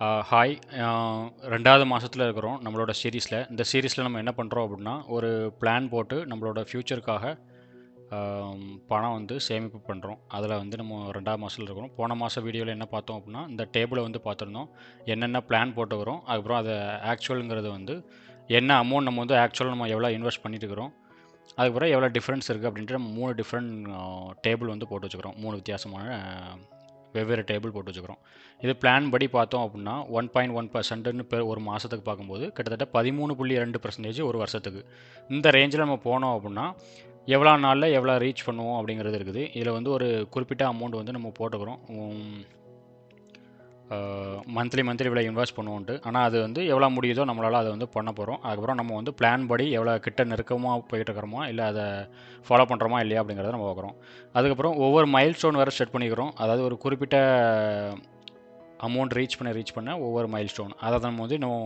Hi. ரெண்டாவது மாதத்தில் இருக்கிறோம் நம்மளோட சீரீஸில் இந்த சீரீஸில் நம்ம என்ன பண்ணுறோம் அப்படின்னா ஒரு பிளான் போட்டு நம்மளோட ஃப்யூச்சருக்காக பணம் வந்து சேமிப்பு பண்ணுறோம் அதில் வந்து நம்ம ரெண்டாவது மாதத்தில் இருக்கிறோம். போன மாதம் வீடியோவில் என்ன பார்த்தோம் அப்படின்னா இந்த டேபிளை வந்து பார்த்துருந்தோம். என்னென்ன பிளான் போட்டுக்கிறோம் அதுக்கப்புறம் அதை ஆக்சுவலுங்கிறது வந்து என்ன அமௌண்ட் நம்ம வந்து ஆக்சுவலாக நம்ம எவ்வளோ இன்வெஸ்ட் பண்ணிட்டு இருக்கிறோம் அதுக்கப்புறம் எவ்வளோ டிஃப்ரென்ஸ் இருக்குது அப்படின்ட்டு நம்ம மூணு டிஃப்ரெண்ட் டேபிள் வந்து போட்டு வச்சுக்கிறோம். மூணு வித்தியாசமான வெவ்வேறு டேபிள் போட்டு வச்சுக்கிறோம். இது பிளான் படி பார்த்தோம் அப்படின்னா ஒன் பாயிண்ட் ஒன் பர்சன்ட்னு பேர் ஒரு மாதத்துக்கு பார்க்கும்போது கிட்டத்தட்ட பதிமூணு புள்ளி ரெண்டு பர்சன்டேஜ் ஒரு வருஷத்துக்கு. இந்த ரேஞ்சில் நம்ம போனோம் அப்படின்னா எவ்வளோ நாளில் எவ்வளோ ரீச் பண்ணுவோம் அப்படிங்கிறது இருக்குது. இதில் வந்து ஒரு குறிப்பிட்ட அமௌண்ட் வந்து நம்ம போட்டுக்கிறோம். மந்த்லி மந்த்லி இவ்வளோ இன்வெஸ்ட் பண்ணுவோன்ட்டு ஆனால் அது வந்து எவ்வளோ முடியுதோ நம்மளால் அதை வந்து பண்ண போகிறோம் அதுக்கப்புறம் நம்ம வந்து பிளான் படி எவ்வளோ கிட்ட நெருக்கமாக போயிட்டு இருக்கிறோமா இல்லை அதை ஃபாலோ பண்ணுறோமா இல்லையா அப்படிங்கிறத நம்ம பார்க்குறோம். அதுக்கப்புறம் ஒவ்வொரு மைல் ஸ்டோன் வேறு செட் பண்ணிக்கிறோம். அதாவது ஒரு குறிப்பிட்ட அமௌண்ட் ரீச் பண்ண ரீச் பண்ண ஒவ்வொரு மைல் ஸ்டோன் அதை நம்ம வந்து இன்னும்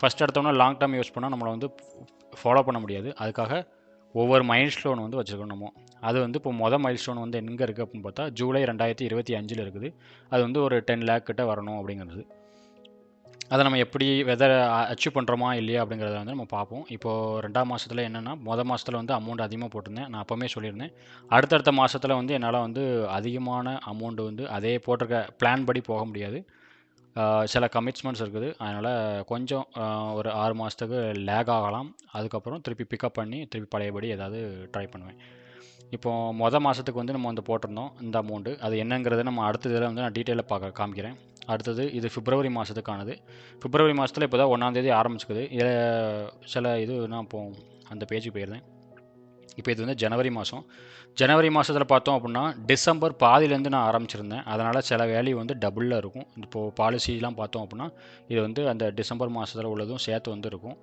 ஃபஸ்ட் எடுத்தோம்னா லாங் டேர்ம் யூஸ் பண்ணால் நம்மளை வந்து ஃபாலோ பண்ண முடியாது. அதுக்காக ஒவ்வொரு மைல் ஸ்டோன் வந்து வச்சுருக்கோம் நம்ம. அது வந்து இப்போ மொதல் மைல் ஸ்டோன் வந்து எங்கே இருக்குது அப்படின்னு பார்த்தா ஜூலை ரெண்டாயிரத்தி இருபத்தி அஞ்சில் இருக்குது. அது வந்து ஒரு டென் லேக் கிட்ட வரணும் அப்படிங்கிறது. அதை நம்ம எப்படி வெதர் அச்சீவ் பண்ணுறோமா இல்லையா அப்படிங்கிறத வந்து நம்ம பார்ப்போம். இப்போது ரெண்டாம் மாதத்தில் என்னென்னா மொதல் மாதத்தில் வந்து அமௌண்ட் அதிகமாக போட்டிருந்தேன். நான் அப்போவுமே சொல்லியிருந்தேன். அடுத்தடுத்த மாதத்தில் வந்து என்னால் வந்து அதிகமான அமௌண்ட் வந்து அதே போட்டிருக்க பிளான் படி போக முடியாது. சில கமிட்மெண்ட்ஸ் இருக்குது. அதனால் கொஞ்சம் ஒரு ஆறு மாதத்துக்கு லேக் ஆகலாம். அதுக்கப்புறம் திருப்பி பிக்கப் பண்ணி திருப்பி பழையபடி ஏதாவது ட்ரை பண்ணுவேன். இப்போது மொதல் மாதத்துக்கு வந்து நம்ம வந்து போட்டிருந்தோம் இந்த அமௌண்ட்டு அது என்னங்கிறத நம்ம அடுத்த இதில் வந்து நான் டீட்டெயிலாக பார்க்க காமிக்கிறேன். அடுத்தது இது பிப்ரவரி மாதத்துக்கானது பிப்ரவரி மாதத்தில் இப்போ தான் ஒன்றாந்தேதி ஆரம்பிச்சுக்குது. இதில் சில இது நான் இப்போ அந்த பேஜுக்கு போயிருந்தேன். இப்போ இது வந்து ஜனவரி மாதம் ஜனவரி மாதத்தில் பார்த்தோம் அப்படின்னா டிசம்பர் பாதியிலேருந்து நான் ஆரம்பிச்சிருந்தேன். அதனால் சில வேல்யூ வந்து டபுளில் இருக்கும். இப்போது பாலிசிலாம் பார்த்தோம் அப்படின்னா இது வந்து அந்த டிசம்பர் மாதத்தில் உள்ளதும் சேர்த்து வந்து இருக்கும்.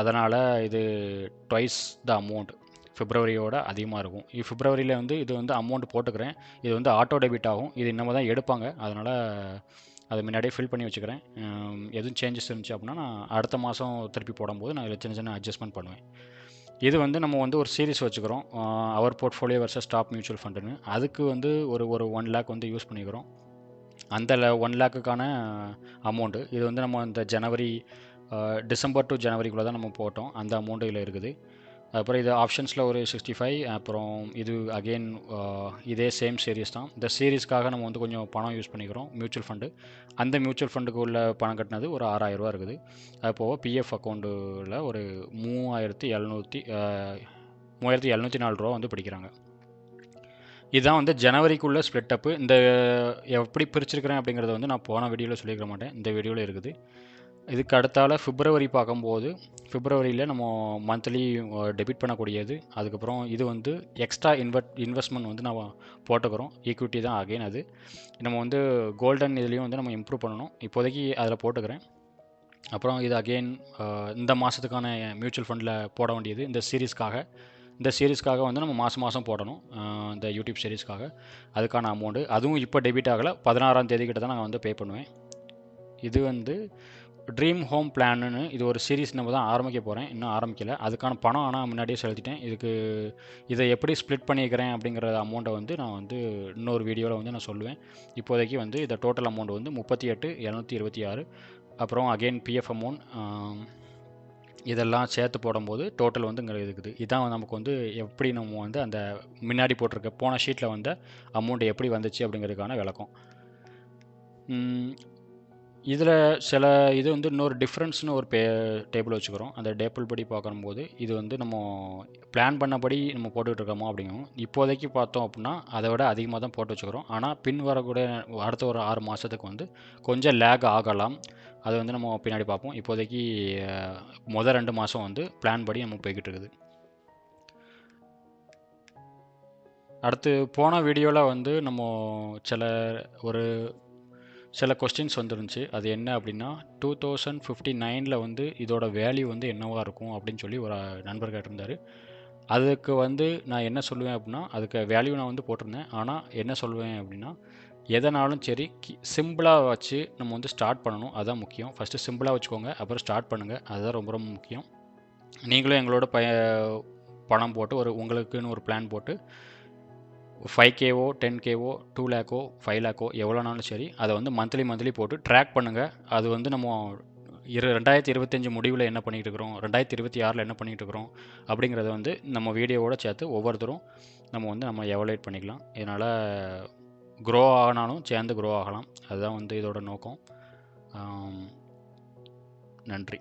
அதனால் இது ட்வைஸ் த அமௌண்ட் ஃபிப்ரவரியோட அதிகமாக இருக்கும். இது ஃபிப்ரவரியில் வந்து இது வந்து அமௌண்ட் போட்டுக்கிறேன். இது வந்து ஆட்டோ டெபிட் ஆகும். இது இன்னமும் தான் எடுப்பாங்க. அதனால் அதை முன்னாடியே ஃபில் பண்ணி வச்சுக்கிறேன். எதுவும் சேஞ்சஸ் இருந்துச்சு அப்படின்னா நான் அடுத்த மாதம் திருப்பி போடும்போது நான் இதில் சின்ன சின்ன அட்ஜஸ்ட்மெண்ட் பண்ணுவேன். இது வந்து நம்ம வந்து ஒரு சீரிஸ் வச்சுக்கிறோம். அவர் போர்ட்ஃபோலியோ வர்சஸ் ஸ்டாப் மியூச்சுவல் ஃபண்டுன்னு அதுக்கு வந்து ஒரு ஒரு ஒன் லேக் வந்து யூஸ் பண்ணிக்கிறோம். அந்த ஒன் லேக்குக்கான அமௌண்ட்டு இது வந்து நம்ம இந்த ஜனவரி டிசம்பர் டு ஜனவரிக்குள்ளே தான் நம்ம போட்டோம். அந்த அமௌண்ட்டு இதில் இருக்குது. அப்புறம் இது ஆப்ஷன்ஸில் ஒரு சிக்ஸ்டி ஃபைவ் அப்புறம் இது அகெயின் இதே சேம் சீரீஸ் தான். இந்த சீரீஸ்க்காக நம்ம வந்து கொஞ்சம் பணம் யூஸ் பண்ணிக்கிறோம் மியூச்சுவல் ஃபண்டு அந்த மியூச்சுவல் ஃபண்டுக்கு உள்ள பணம் கட்டினது ஒரு ஆறாயிரம் ரூபா இருக்குது. அது போக பிஎஃப் அக்கௌண்ட்டில் ஒரு மூவாயிரத்தி எழுநூற்றி மூவாயிரத்தி எழுநூற்றி நாலு ரூபா வந்து பிடிக்கிறாங்க. இதுதான் வந்து ஜனவரிக்குள்ளே ஸ்ப்ளிட் அப்பு இந்த எப்படி பிரிச்சிருக்கிறேன் அப்படிங்கிறத வந்து நான் போன வீடியோவில் சொல்லியிருக்க மாட்டேன். இந்த வீடியோவில் இருக்குது. இதுக்கு அடுத்தால ஃபிப்ரவரி பார்க்கும்போது ஃபிப்ரவரியில் நம்ம மந்த்லி டெபிட் பண்ணக்கூடியது. அதுக்கப்புறம் இது வந்து எக்ஸ்ட்ரா இன்வெட் இன்வெஸ்ட்மெண்ட் வந்து நம்ம போட்டுக்கிறோம். ஈக்விட்டி தான் அகைன் அது. நம்ம வந்து கோல்டன் இதுலேயும் வந்து நம்ம இம்ப்ரூவ் பண்ணணும். இப்போதைக்கு அதில் போட்டுக்கிறேன். அப்புறம் இது அகெயின் இந்த மாதத்துக்கான மியூச்சுவல் ஃபண்டில் போட வேண்டியது இந்த சீரீஸ்க்காக இந்த சீரீஸ்க்காக வந்து நம்ம மாதம் மாதம் போடணும். இந்த யூடியூப் சீரீஸ்க்காக அதுக்கான அமௌண்ட்டு அதுவும் இப்போ டெபிட் ஆகலை. பதினாறாம் தேதி கிட்ட தான் நான் வந்து பே பண்ணுவேன். இது வந்து ட்ரீம் ஹோம் பிளான்னு இது ஒரு சீரீஸ் நம்ம தான் ஆரம்பிக்க போகிறேன் இன்னும் ஆரம்பிக்கல. அதுக்கான பணம் ஆனால் முன்னாடியே செலுத்திட்டேன். இதுக்கு இதை எப்படி ஸ்ப்ளிட் பண்ணிக்கிறேன் அப்படிங்கிற அமௌண்ட்டை வந்து நான் வந்து இன்னொரு வீடியோவில் வந்து நான் சொல்லுவேன். இப்போதைக்கு வந்து இந்த டோட்டல் அமௌண்ட் வந்து முப்பத்தி எட்டு இரநூத்தி இருபத்தி ஆறு. அப்புறம் அகெயின் பிஎஃப் அமௌண்ட் இதெல்லாம் சேர்த்து போடும்போது டோட்டல் வந்து இங்கே இருக்குது. இதான் நமக்கு வந்து எப்படி நம்ம வந்து அந்த முன்னாடி போட்டிருக்க போன ஷீட்டில் வந்த அமௌண்ட் எப்படி வந்துச்சு அப்படிங்கிறதுக்கான விளக்கம். இதில் சில இது வந்து இன்னொரு டிஃப்ரென்ஸ்னு ஒரு பே டேபிள் வச்சுக்கிறோம். அந்த டேபிள் படி பார்க்கும்போது இது வந்து நம்ம பிளான் பண்ணபடி நம்ம போட்டுக்கிட்டு இருக்கோமோ அப்படிங்கும். இப்போதைக்கு பார்த்தோம் அப்படின்னா அதை விட அதிகமாக தான் போட்டு வச்சுக்கிறோம். ஆனால் பின் வரக்கூடிய அடுத்த ஒரு ஆறு மாதத்துக்கு வந்து கொஞ்சம் லேக் ஆகலாம். அது வந்து நம்ம பின்னாடி பார்ப்போம். இப்போதைக்கு முதல் மொதல் ரெண்டு மாதம் வந்து பிளான் படி நம்ம போய்கிட்டு இருக்குது. அடுத்து போன வீடியோவில் வந்து நம்ம சில ஒரு சில கொஸ்டின்ஸ் வந்துருந்துச்சு. அது என்ன அப்படின்னா டூ தௌசண்ட் ஃபிஃப்டி நைனில் வந்து இதோட வேல்யூ வந்து என்னவாக இருக்கும் அப்படின்னு சொல்லி ஒரு நண்பர் கேட்டிருந்தார். அதுக்கு வந்து நான் என்ன சொல்லுவேன் அப்படின்னா அதுக்கு வேல்யூ நான் வந்து போட்டிருந்தேன். ஆனால் என்ன சொல்லுவேன் அப்படின்னா எதனாலும் சரி சிம்பிளாக வச்சு நம்ம வந்து ஸ்டார்ட் பண்ணணும். அதுதான் முக்கியம். ஃபஸ்ட்டு சிம்பிளாக வச்சுக்கோங்க. அப்புறம் ஸ்டார்ட் பண்ணுங்கள் அதுதான் ரொம்ப ரொம்ப முக்கியம். நீங்களும் எங்களோட ப பணம் போட்டு ஒரு உங்களுக்குன்னு ஒரு பிளான் போட்டு ஃபைவ் கேவோ டென் கேவோ டூ லேக்கோ ஃபைவ் லேக்கோ எவ்வளோனாலும் சரி அதை வந்து மந்த்லி மந்த்லி போட்டு ட்ராக் பண்ணுங்கள் அது வந்து நம்ம இரு ரெண்டாயிரத்தி இருபத்தஞ்சி முடிவில் என்ன பண்ணிகிட்டு இருக்கிறோம் ரெண்டாயிரத்தி இருபத்தி ஆறில் என்ன பண்ணிகிட்டு இருக்கிறோம் அப்படிங்கிறத வந்து நம்ம வீடியோவோட சேர்த்து ஒவ்வொருத்தரும் நம்ம வந்து நம்ம எவலேட் பண்ணிக்கலாம். இதனால் க்ரோ ஆனாலும் சேர்ந்து க்ரோ ஆகலாம். அதுதான் வந்து இதோட நோக்கம். நன்றி.